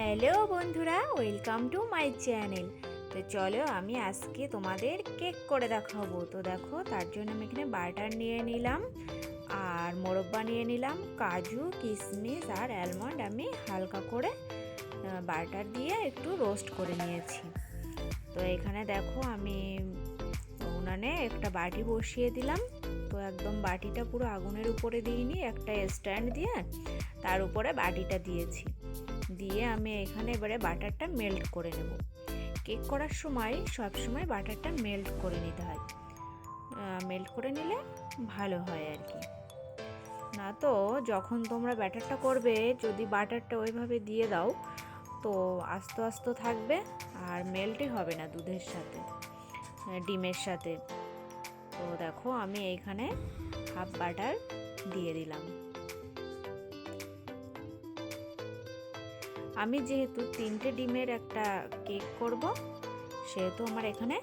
Hello বন্ধুরা, welcome to my channel. তো চলো আমি আজকে তোমাদের কেক করে দেখাবো। তো দেখো, তার জন্য আমি এখানে বাটার নিয়ে নিলাম, আর মোরব্বা নিয়ে নিলাম, কাজু, কিশমিশ আর অ্যালমন্ড আমি হালকা করে বাটার দিয়ে একটু রোস্ট করে নিয়েছি। তো এখানে দেখো আমি উনানে একটা বাটি বসিয়ে দিলাম। তো একদম বাটিটা পুরো আগুনের উপরে দিইনি, একটা স্ট্যান্ড দিয়ে তার উপরে বাটিটা দিয়েছি। দিয়ে আমি এখানে এবারে বাটারটা মেল্ট করে নেব। কেক করার সময়, সব সময় বাটারটা মেল্ট করে নিতে হয়। মেল্ট করে নিলে ভালো হয় আর কি। না তো, যখন তোমরা ব্যাটারটা করবে, যদি বাটারটা ওইভাবে দিয়ে দাও, তো আস্তে আস্তে থাকবে আর মেল্টই হবে না দুধের সাথে ডিমের সাথে। তো দেখো, আমি এইখানে হাফ বাটার দিয়ে দিলাম। আমি যেহেতু তিনটে ডিমের একটা কেক করব, সেহেতু আমার এখানে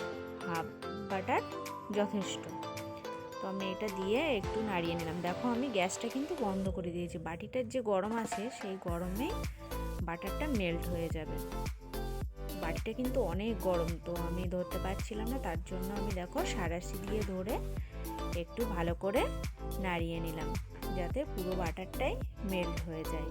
হাফ বাটার যথেষ্ট। তো আমি এটা দিয়ে একটু নাড়িয়ে নিলাম। দেখো আমি গ্যাসটা কিন্তু বন্ধ করে দিয়েছি। বাটিটার যে গরম আছে, সেই গরমে বাটারটা মেল্ট হয়ে যাবে। বাটিটা কিন্তু অনেক গরম, তো আমি ধরতে পারছিলাম না। তার জন্য আমি দেখো সারাশি দিয়ে ধরে একটু ভালো করে নাড়িয়ে নিলাম, যাতে পুরো বাটারটাই মেল্ট হয়ে যায়।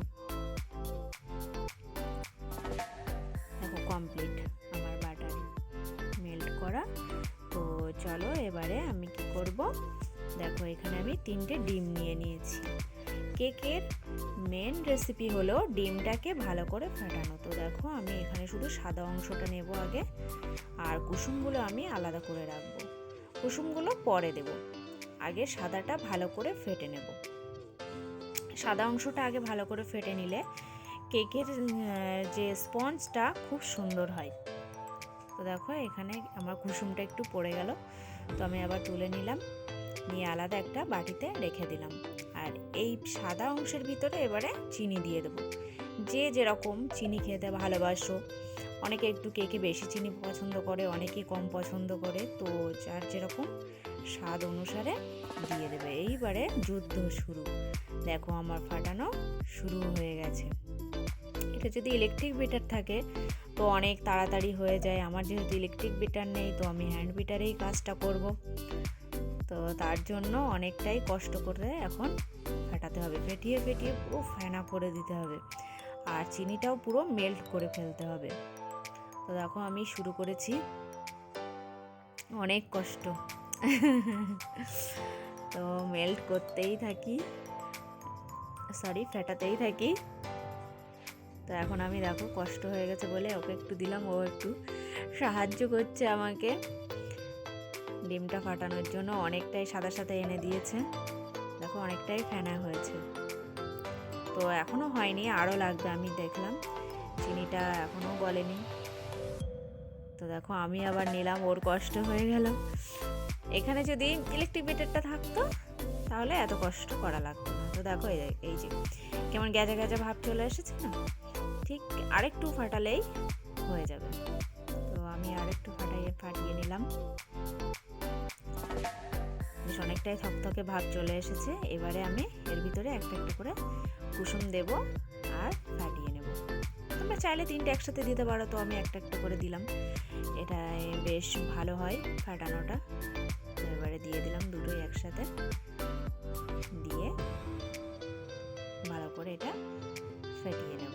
দেখো, এখানে আমি তিনটে ডিম নিয়ে নিয়েছি। কেকের মেন রেসিপি হলো ডিমটাকে ভালো করে ফাটানো। তো দেখো, আমি এখানে শুধু সাদা অংশটা নেব আগে, আর কুসুমগুলো আমি আলাদা করে রাখব। কুসুমগুলো পরে দেব। আগে সাদাটা ভালো করে ফেটে নেব। সাদা অংশটা আগে ভালো করে ফেটে নিলে কেকের যে স্পঞ্জটা খুব সুন্দর হয়। তো দেখো, এখানে আমার কুসুমটা একটু পড়ে গেল। তো আমি আবার তুলে নিলাম। নিয়ে আলাদা একটা বাটিতে রেখে দিলাম। আর এই সাদা অংশের ভিতরে এবারে চিনি দিয়ে দেবো। যে যেরকম চিনি খেতে ভালোবাসো। অনেকে একটু কেকে বেশি চিনি পছন্দ করে, অনেকে কম পছন্দ করে, তো যার যেরকম স্বাদ অনুসারে দিয়ে দেবে। এইবারে যুদ্ধ শুরু। দেখো আমার ফাটানো শুরু হয়ে গেছে। এটা যদি ইলেকট্রিক বিটার থাকে, তো অনেক তাড়াতাড়ি হয়ে যায়। আমার যেহেতু ইলেকট্রিক বিটার নেই, তো আমি হ্যান্ড বিটারেই কাজটা করব। তো তার জন্য অনেকটাই কষ্ট করে এখন ফাটাতে হবে। ফেটিয়ে ফেটিয়ে পুরো ফেনা করে দিতে হবে। আর চিনিটাও পুরো মেল্ট করে ফেলতে হবে। তো দেখো আমি শুরু করেছি। অনেক কষ্ট। তো মেল্ট করতেই থাকি। সরি ফেটাতেই থাকি। তো এখন আমি দেখো কষ্ট হয়ে গেছে বলে ওকে একটু দিলাম, ও একটু সাহায্য করছে আমাকে। ডিমটা ফাটানোর জন্য অনেকটাই সাদা সাদা এনে দিয়েছে। দেখো, অনেকটাই ফেনা হয়েছে। তো এখনও হয়নি, আরও লাগবে, আমি দেখলাম। চিনিটা এখনও গলেনি। তো দেখো, আমি আবার নিলাম, ওর কষ্ট হয়ে গেল। এখানে যদি ইলেকট্রিক বিটারটা থাকতো, তাহলে এত কষ্ট করা লাগতো না। তো দেখো এই যে, কেমন গ্যাজা গ্যাজা ভাব চলে এসেছে না? ঠিক আরেকটু ফাটালেই হয়ে যাবে। তো আমি আরেকটু ফাটাইয়ে, ফাটিয়ে নিলাম। বেশ অনেকটাই থকথকে ভাব চলে এসেছে। এবারে আমি এর ভিতরে একটা একটা করে কুসুম দেব আর ফাটিয়ে নেব। তোমরা চাইলে তিনটে একসাথে দিতে পারো, তো আমি একটা একটা করে দিলাম। এটা বেশ ভালো হয় ফাটানোটা। এবারে দিয়ে দিলাম দুটোই একসাথে। দিয়ে ভালো করে এটা ফেটিয়ে নেব।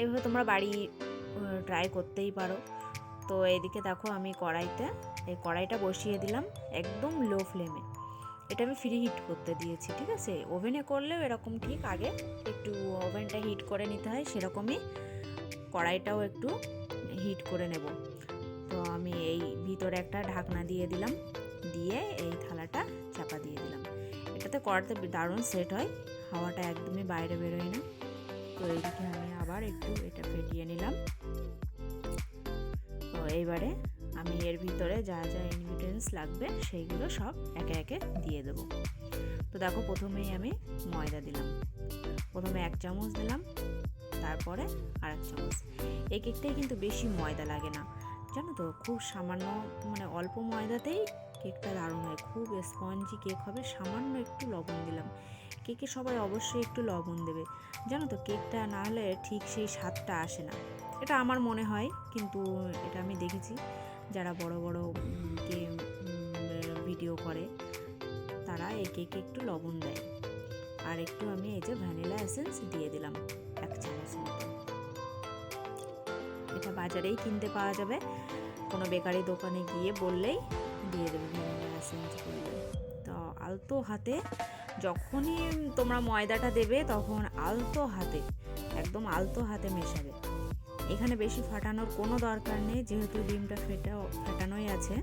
এভাবে তোমরা বাড়ি ট্রাই করতেই পারো। তো এইদিকে দেখো আমি কড়াইতে, এই কড়াইটা বসিয়ে দিলাম একদম লো ফ্লেমে এটা আমি ফ্রি হিট করতে দিয়েছি, ঠিক আছে? ওভেনে করলেও এরকম ঠিক আগে একটু ওভেনটা হিট করে নিতে হয়, সেরকমই কড়াইটাও একটু হিট করে নেব। তো আমি এই ভিতরে একটা ঢাকনা দিয়ে দিলাম, দিয়ে এই থালাটা চাপা দিয়ে দিলাম। এটাতে কড়াতে দারুণ সেট হয়, হাওয়াটা একদমই বাইরে বেরোয় না। তো এইদিকে আমি আবার একটু এটা ফেটিয়ে নিলাম। এইবারে আমি এর ভিতরে যা যা ইনগ্রিডিয়েন্টস লাগবে সেইগুলো সব একে একে দিয়ে দেব। তো দেখো প্রথমেই আমি ময়দা দিলাম। প্রথমে এক চামচ দিলাম, তারপরে আর এক চামচ। এই কেকটাই কিন্তু বেশি ময়দা লাগে না। জানো তো, খুব সামান্য মানে অল্প ময়দাতেই কেকটা দারুণ হয়। খুব স্পঞ্জি কেক হবে। সামান্য একটু লবণ দিলাম। কেকে সবাই অবশ্যই একটু লবণ দেবে। জানো তো, কেকটা না হলে ঠিক সেই স্বাদটা আসে না। এটা আমার মনে হয়, কিন্তু এটা আমি দেখেছি। যারা বড় বড় কে ভিডিও করে, তারা এই কেকে একটু লবণ দেয়। আর একটু আমি এই যে ভ্যানিলা এসেন্স দিয়ে দিলাম, এক চামচ মতো। এটা বাজারেই কিনতে পাওয়া যাবে। কোনো বেকারি দোকানে গিয়ে বললেই দিয়ে দেবে ভ্যানিলা এসেন্স তো আলতো হাতে যখনই তোমরা ময়দাটা দেবে তখন আলতো হাতে, একদম আলতো হাতে মেশাবে। এখানে বেশি ফাটানোর কোনো দরকার নেই, যেহেতু ডিমটা ফেটা, ফাটানোই আছে।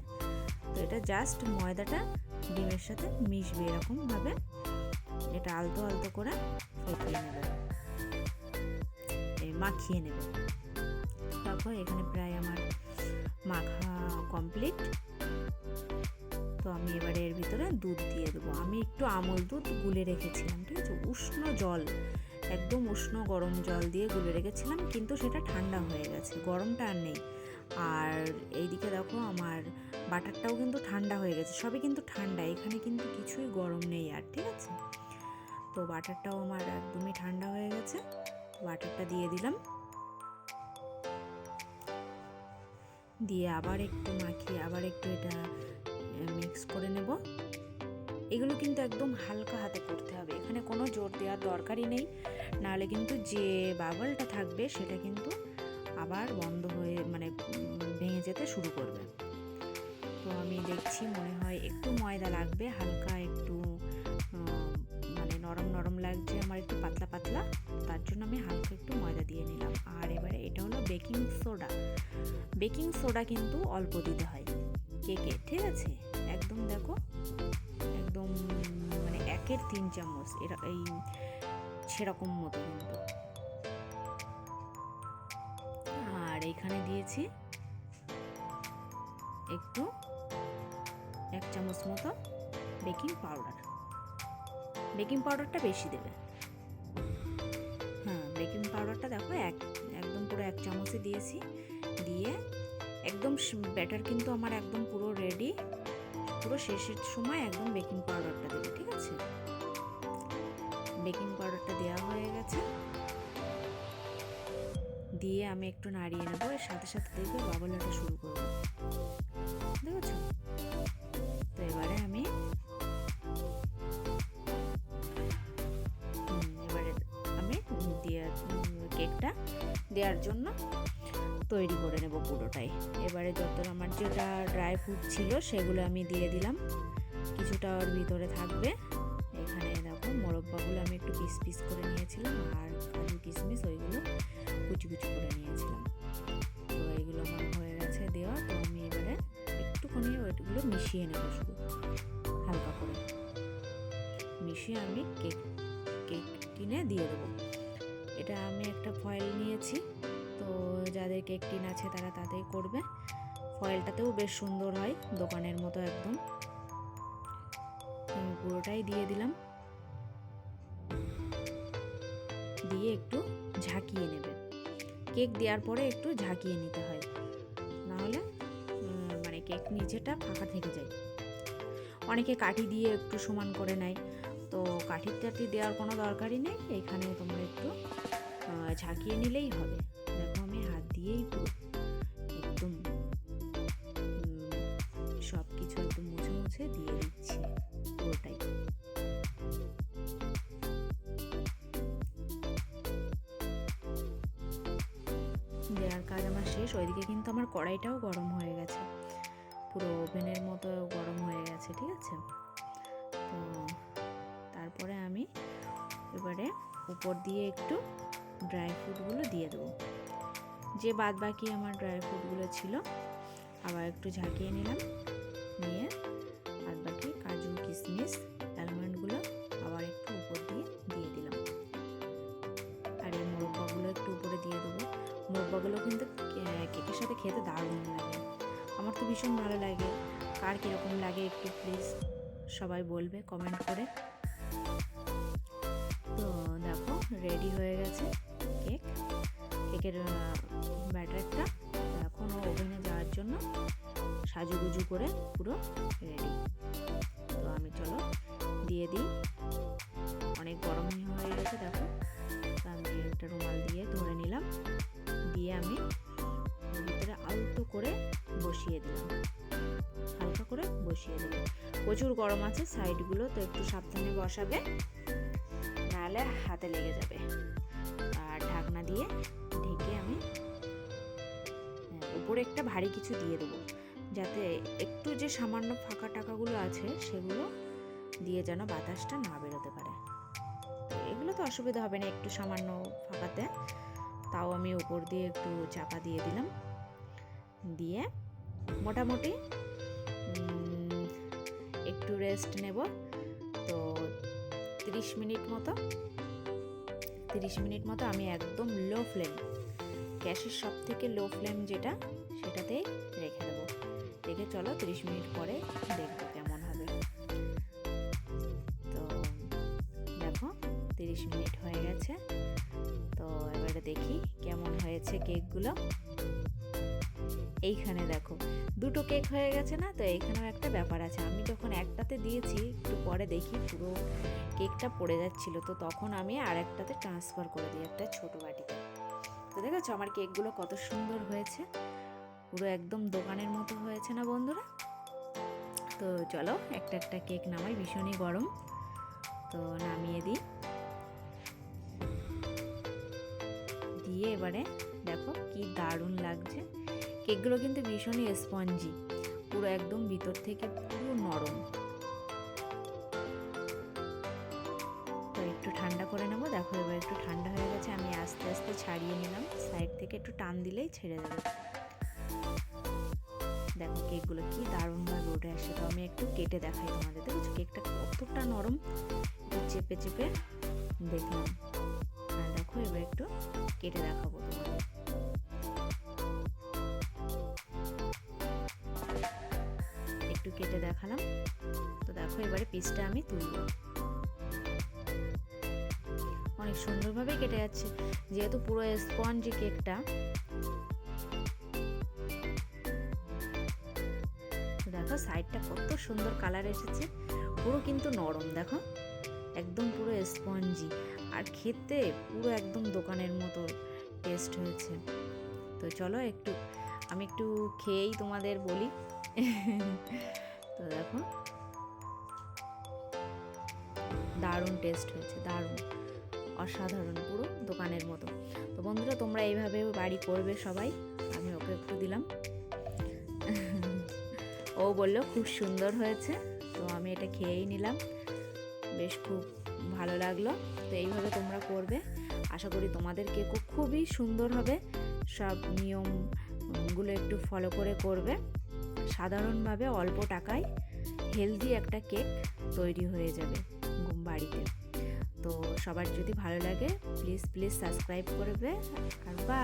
তো এটা জাস্ট ময়দাটা ডিমের সাথে মিশবে এরকমভাবে। এটা আলতো আলতো করে ফেটিয়ে নেবে। মাখিয়ে নেবে। তারপর এখানে প্রায় আমার মাখা কমপ্লিট তো আমি এবারে এর ভিতরে দুধ দিয়ে দেবো। আমি একটু আমল দুধ গুলে রেখেছিলাম, ঠিক আছে? উষ্ণ জল, একদম উষ্ণ গরম জল দিয়ে গুলে রেখেছিলাম, কিন্তু সেটা ঠান্ডা হয়ে গেছে, গরমটা আর নেই। আর এইদিকে দেখো আমার বাটারটাও কিন্তু ঠান্ডা হয়ে গেছে, সবই কিন্তু ঠান্ডা, এখানে কিন্তু কিছুই গরম নেই আর, ঠিক আছে? তো বাটারটাও আমার একদমই ঠান্ডা হয়ে গেছে, বাটারটা দিয়ে দিলাম। দিয়ে আবার একটু মাখিয়ে, আবার একটু এটা মিক্স করে নেব। এগুলো কিন্তু একদম হালকা হাতে করতে হবে। এখানে কোনো জোর দেওয়ার দরকারই নেই। নাহলে কিন্তু যে বাবলটা থাকবে সেটা কিন্তু আবার বন্ধ হয়ে মানে ভেঙে যেতে শুরু করবে। তো আমি দেখছি মনে হয় একটু ময়দা লাগবে, হালকা একটু মানে নরম নরম লাগছে। একটু পাতলা পাতলা, তার জন্য আমি হালকা একটু ময়দা দিয়ে নিলাম। আর এবারে এটা হলো বেকিং সোডা। বেকিং সোডা কিন্তু অল্প দিতে হয়। কেকে ঠিক আছে? একদম দেখো, একদম মানে একের তিন চামচ, এরা এই সেরকম মতো কিন্তু। আর এখানে দিয়েছি একটু, এক চামচ মতো বেকিং পাউডার। বেকিং পাউডারটা বেশি দেবে। পাউডারটা দেখো, এক, একদম পুরো এক চামচে দিয়েছি। দিয়ে একদম ব্যাটার কিন্তু আমার একদম পুরো রেডি পুরো শেষের সময় একদম বেকিং পাউডারটা দেবে, ঠিক আছে? বেকিং পাউডারটা দেওয়া হয়ে গেছে। দিয়ে আমি একটু নাড়িয়ে নেব, এর সাথে সাথে দেখবে বাবল হাঁটা শুরু করব। দেখেছ তো এবারে আমি কেকটা দেওয়ার জন্য তৈরি করে নেব পুরোটাই এবারে যত আমার যেটা ড্রাই ফ্রুট ছিল সেগুলো আমি দিয়ে দিলাম। কিছুটা ওর ভিতরে থাকবে। এখানে দেখো মোরব্বাগুলো আমি একটু পিস পিস করে নিয়েছিলাম আর কাজু কিশমিশ ওইগুলো কুচি কুচি করে নিয়েছিলাম। তো এইগুলো আমার হয়ে গেছে দেওয়া। তো আমি এবারে একটুখানি ওইগুলো মিশিয়ে নেব শুধু, হালকা করে। মিশিয়ে আমি কেক কেক কিনে দিয়ে দেবো। এটা আমি একটা ফয়েল নিয়েছি। তো যাদের কেক টিন আছে তারা তাতেই করবে। ফয়েলটাতেও বেশ সুন্দর হয়, দোকানের মতো একদম। পুরোটাই দিয়ে দিলাম। দিয়ে একটু ঝাঁকিয়ে নেবে। কেক দেওয়ার পরে একটু ঝাঁকিয়ে নিতে হয়। নাহলে মানে কেক নিচেটা ফাঁকা থেকে যায়। অনেকে কাঠি দিয়ে একটু সমান করে নেয়। তো কাঠি টাঠি দেওয়ার কোনো দরকারই নেই। এখানে তোমরা একটু ঝাঁকিয়ে নিলেই হবে। দেখো আমি হাত দিয়েই পুরো একদম সব কিছু একদম মুছে মুছে দিয়ে দিচ্ছি পুরোটাই। দেওয়ার কাজ আমার শেষ। ওইদিকে কিন্তু আমার কড়াইটাও গরম হয়ে গেছে। পুরো ওভেনের মতো গরম হয়ে গেছে, ঠিক আছে? তো তারপরে আমি এবারে উপর দিয়ে একটু ড্রাই ফ্রুটগুলো দিয়ে দেবো। যে বাদ বাকি আমার ড্রাই ফ্রুটগুলো ছিল, আবার একটু ঝাঁকিয়ে নিলাম। নিয়ে বাদ বাকি কাজু, কিশমিশ অ্যালমন্ডগুলো আবার একটু উপর দিয়ে দিয়ে দিলাম। আর এই মোরব্বাগুলো একটু উপরে দিয়ে দেবো। মোরব্বাগুলো কিন্তু কেকের সাথে খেতে দারুণ লাগে। আমার তো ভীষণ ভালো লাগে। কার কীরকম লাগে একটু প্লিজ সবাই বলবে কমেন্ট করে। তো দেখো রেডি হয়ে গেছে কেক কেকের ব্যাটারটা এখন ওভেনে যাওয়ার জন্য সাজুগুজু করে পুরো রেডি তো আমি চলো দিয়ে দিই। অনেক গরম হয়ে গেছে, দেখো। তো আমি একটা রুমাল দিয়ে ধরে নিলাম। দিয়ে আমি ভিতরে আলতো করে বসিয়ে দিলাম। বসিয়ে দিলাম প্রচুর গরম আছে সাইডগুলো তো একটু সাবধানে বসাবে নাহলে হাতে লেগে যাবে। আর ঢাকনা দিয়ে ঢেকে আমি হ্যাঁ, উপরে একটা ভারী কিছু দিয়ে দেবো। যাতে একটু যে সামান্য ফাঁকা টাকাগুলো আছে সেগুলো দিয়ে যেন বাতাসটা না বেরোতে পারে। এগুলো তো অসুবিধা হবে না একটু সামান্য ফাঁকাতে। তাও আমি উপর দিয়ে একটু চাপা দিয়ে দিলাম। দিয়ে মোটামুটি একটু রেস্ট নেব। তো তিরিশ মিনিট মতো, তিরিশ মিনিট মতো আমি একদম লো ফ্লেম গ্যাসের সব থেকে লো ফ্লেম যেটা সেটাতেই রেখে দেবো। রেখে চলো তিরিশ মিনিট পরে দেখব কেমন হবে। তো দেখো, তিরিশ মিনিট হয়ে গেছে। তো এবারে দেখি কেমন হয়েছে কেকগুলো এইখানে দেখো। দুটো কেক হয়ে গেছে না? তো এইখানেও একটা ব্যাপার আছে। আমি যখন একটাতে দিয়েছি, একটু পরে দেখি পুরো কেকটা পড়ে যাচ্ছিল। তো তখন আমি আর একটাতে ট্রান্সফার করে দিই একটা ছোটো বাটিতে। তো দেখেছ আমার কেকগুলো কত সুন্দর হয়েছে? পুরো একদম দোকানের মতো হয়েছে না বন্ধুরা? তো চলো একটা একটা কেক নামাই, ভীষণই গরম। তো নামিয়ে দিই। দিয়ে এবারে দেখো কি দারুণ লাগছে। কেকগুলো কিন্তু ভীষণই স্পঞ্জি। পুরো একদম ভিতর থেকে পুরো নরম। তো একটু ঠান্ডা করে নেব। দেখো এবার একটু ঠান্ডা হয়ে গেছে, আমি আস্তে আস্তে ছাড়িয়ে নিলাম। সাইড থেকে একটু টান দিলেই ছেড়ে যাবে দেখো কেকগুলো কি দারুণভাবে উঠে আসে। তো আমি একটু কেটে দেখাই তোমাদের। দেখেছ? কেকটা কতটা নরম চেপে চেপে দেখলাম। দেখো এবার একটু কেটে দেখাবো তোমাদের। কেটে দেখালাম। তো দেখো এবারে পিসটা আমি তুলব অনেক সুন্দরভাবে কেটে যাচ্ছে। যেহেতু পুরো স্পঞ্জ কেকটা দেখো সাইডটা কত সুন্দর কালার এসেছে। পুরো কিন্তু নরম, দেখো। একদম পুরো স্পঞ্জি আর খেতে পুরো একদম দোকানের মতো টেস্ট হয়েছে। তো চলো একটু, আমি একটু খেয়েই তোমাদের বলি। তো দেখো। দারুণ টেস্ট হয়েছে, দারুণ। অসাধারণ, পুরো দোকানের মতো। তো বন্ধুরা, তোমরা এইভাবে বাড়ি করবে সবাই। আমি ওকে একটু দিলাম। ও বলল, খুব সুন্দর হয়েছে। তো আমি এটা খেয়েই নিলাম। বেশ খুব ভালো লাগল। তো এইভাবে তোমরা করবে। আশা করি তোমাদের কেকও খুবই সুন্দর হবে। সব নিয়মগুলো একটু ফলো করে করবে। সাধারণভাবে অল্প টাকায় হেলদি একটা কেক তৈরি হয়ে যাবে বাড়িতে। তো সবার যদি ভালো লাগে প্লিজ প্লিজ সাবস্ক্রাইব করবে। আর বা